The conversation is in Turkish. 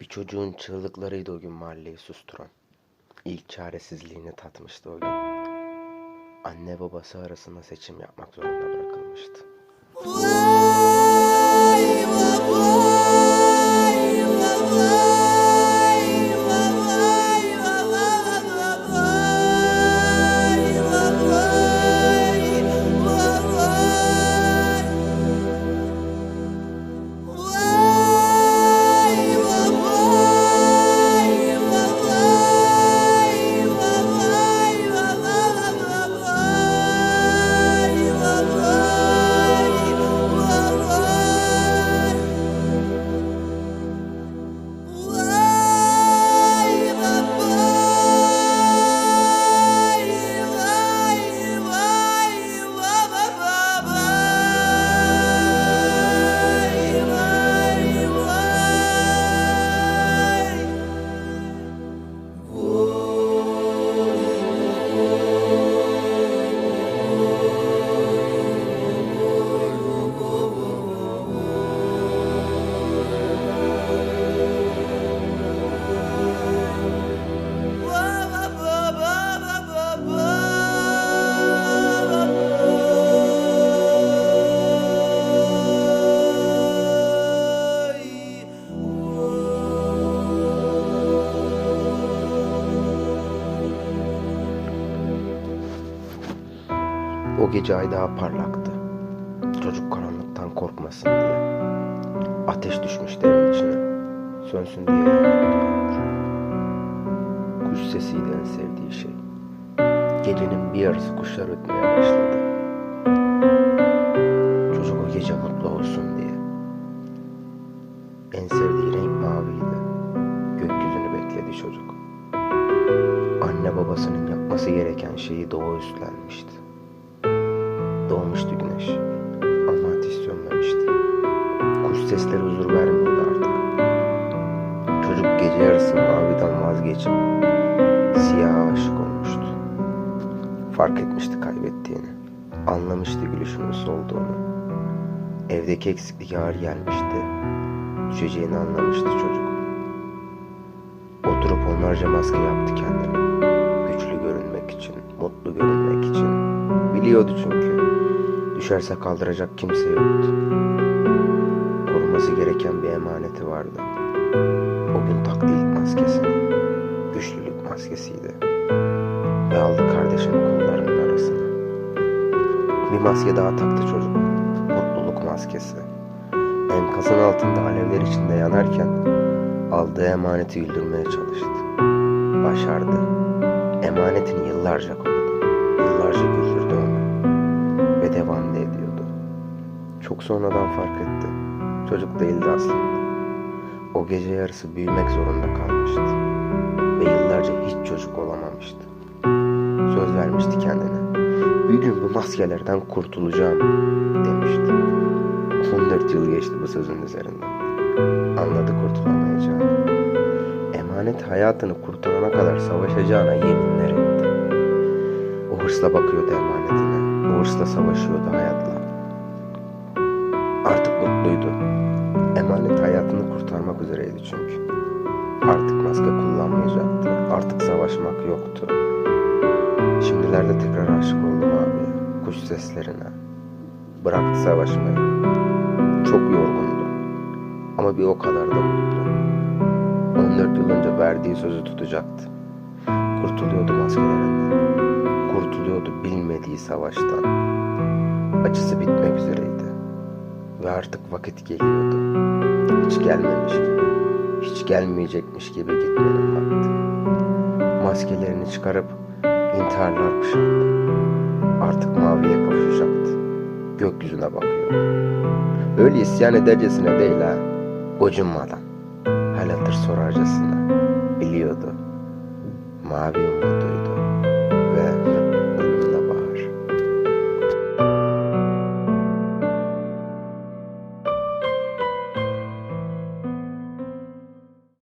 Bir çocuğun çığlıklarıydı o gün mahalleyi susturan. İlk çaresizliğini tatmıştı o gün. Anne babası arasında seçim yapmak zorunda bırakılmıştı. O gece ay daha parlaktı. Çocuk karanlıktan korkmasın diye. Ateş düşmüştü evin içine. Sönsün diye. Kuş sesiydi en sevdiği şey. Gecenin bir yarısı kuşlar ötmeye başladı. Çocuk o gece mutlu olsun diye. En sevdiği renk maviydi. Gökyüzünü bekledi çocuk. Anne babasının yapması gereken şeyi doğa üstlenmişti. Doğmuştu güneş ama ateş sönmemişti. Kuş sesleri huzur vermiyordu artık. Çocuk gece yarısı maviden vazgeçip siyaha aşık olmuştu. Fark etmişti kaybettiğini. Anlamıştı gülüşünün solduğunu. Evdeki eksiklik ağır gelmişti. Düşeceğini anlamıştı çocuk. Oturup onlarca maske yaptı kendine. Güçlü görünmek için, mutlu görünmek için. Biliyordu çünkü. Düşerse kaldıracak kimse yoktu. Koruması gereken bir emaneti vardı. O gün taktı ilk maskesini. Güçlülük maskesiydi. Ve aldı kardeşini kollarının arasına. Bir maske daha taktı çocuk. Mutluluk maskesi. Enkazın altında alevler içinde yanarken aldığı emaneti güldürmeye çalıştı. Başardı. Emanetini yıllarca korudu. Yıllarca güldürdü Çok sonradan fark etti. Çocuk değildi aslında. O gece yarısı büyümek zorunda kalmıştı. Ve yıllarca hiç çocuk olamamıştı. Söz vermişti kendine. Bir gün bu maskelerden kurtulacağım demişti. 14 yıl geçti bu sözün üzerinden. Anladı kurtulamayacağını. Emanet hayatını kurtarana kadar savaşacağına yeminler etti. O hırsla bakıyordu emanetine. O hırsla savaşıyordu hayatla. Artık mutluydu. Emanet hayatını kurtarmak üzereydi çünkü. Artık maske kullanmayacaktı. Artık savaşmak yoktu. Şimdilerde tekrar aşık oldum abi. Kuş seslerine. Bıraktı savaşmayı. Çok yorgundu. Ama bir o kadar da mutlu. 14 yıl önce verdiği sözü tutacaktı. Kurtuluyordu maskelerinden. Kurtuluyordu bilmediği savaştan. Acısı bitmek üzereydi. Ve artık vakit geliyordu. Hiç gelmemiş gibi. Hiç gelmeyecekmiş gibi gitmenin vakti. Maskelerini çıkarıp intiharlar kuşandı. Artık maviye kavuşacaktı. Gökyüzüne bakıyor. Öyle isyan edercesine değil ha. Gocunmadan. Hal hatır sorarcasına. Biliyordu. Mavi umuduyla.